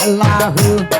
Allahu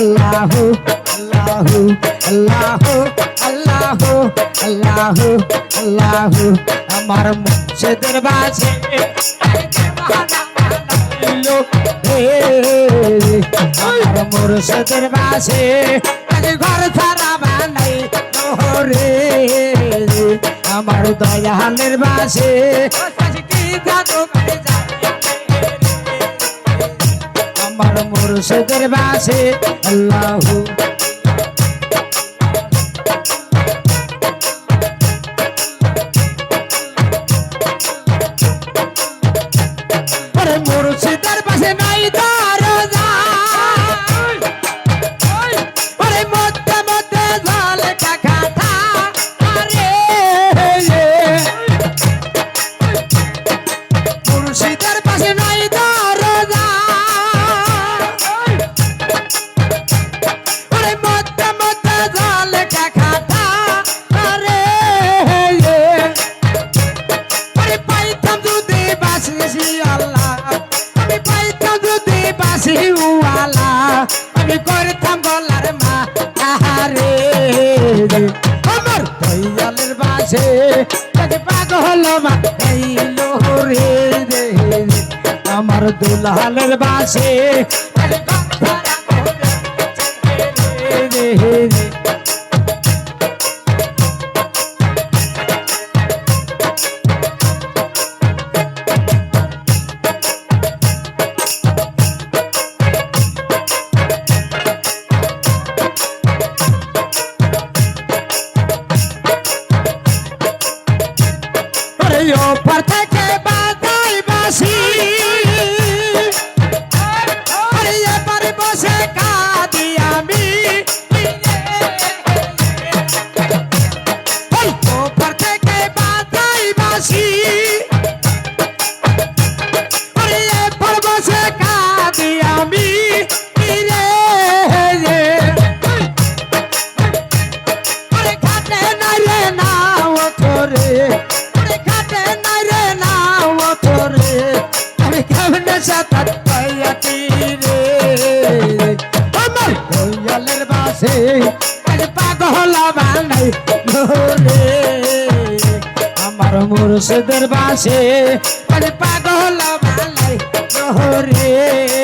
আল্লাহু আল্লাহু আল্লাহু আল্লাহু আল্লাহু আমার মুর্শিদের বাসে আমার মুর্শিদের বাসে ঘর ছাড়া বানাই রে আমার দয়ালের বাসে কি জাদু আমার মুর্শিদের বাসে আল্লাহু আমি করতাম গলার মা আহারে আমার দয়ালের বাসে কাজে পাগল মা রে আমার দুলালের বাসে কাজে আরে ওপর বাসে আজ পাগল বানাই রে আমার মুর্শিদের বাসে। আজ পাগল বানাই রে আল্লাহ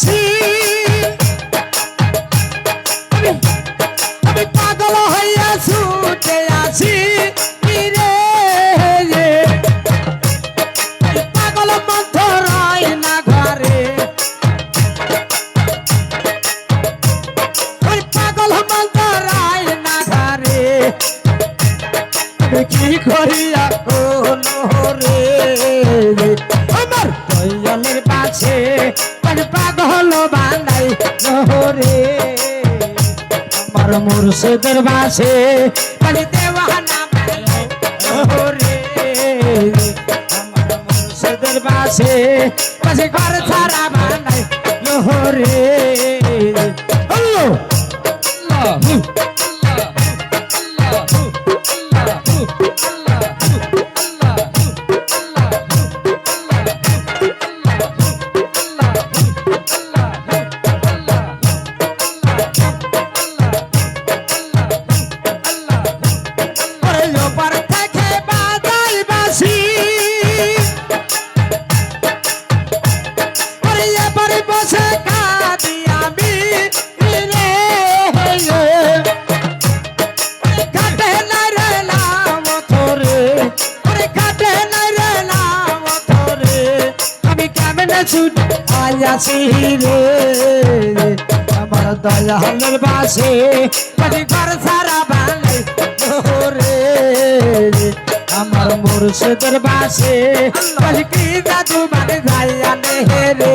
বাসি আমি পাগল হইয়া ছুটে রে পাগল মন্থ রয় না ঘরে। ওই পাগল মন্থ রয় না কি করিয়া রে আমার মুর্শিদের বাসে মানে দেওয়ানা নহরে আমার মুর্শিদের বাসে বাসে ঘর ছাড়া বানাই। নহরে বাসি রে। আমার দয়ালের বাসে পাখি ঘর সারা বাঙালি রে। আমার মুর্শিদের বাসে পাখি দাদু মানে যাইয়া নে রে।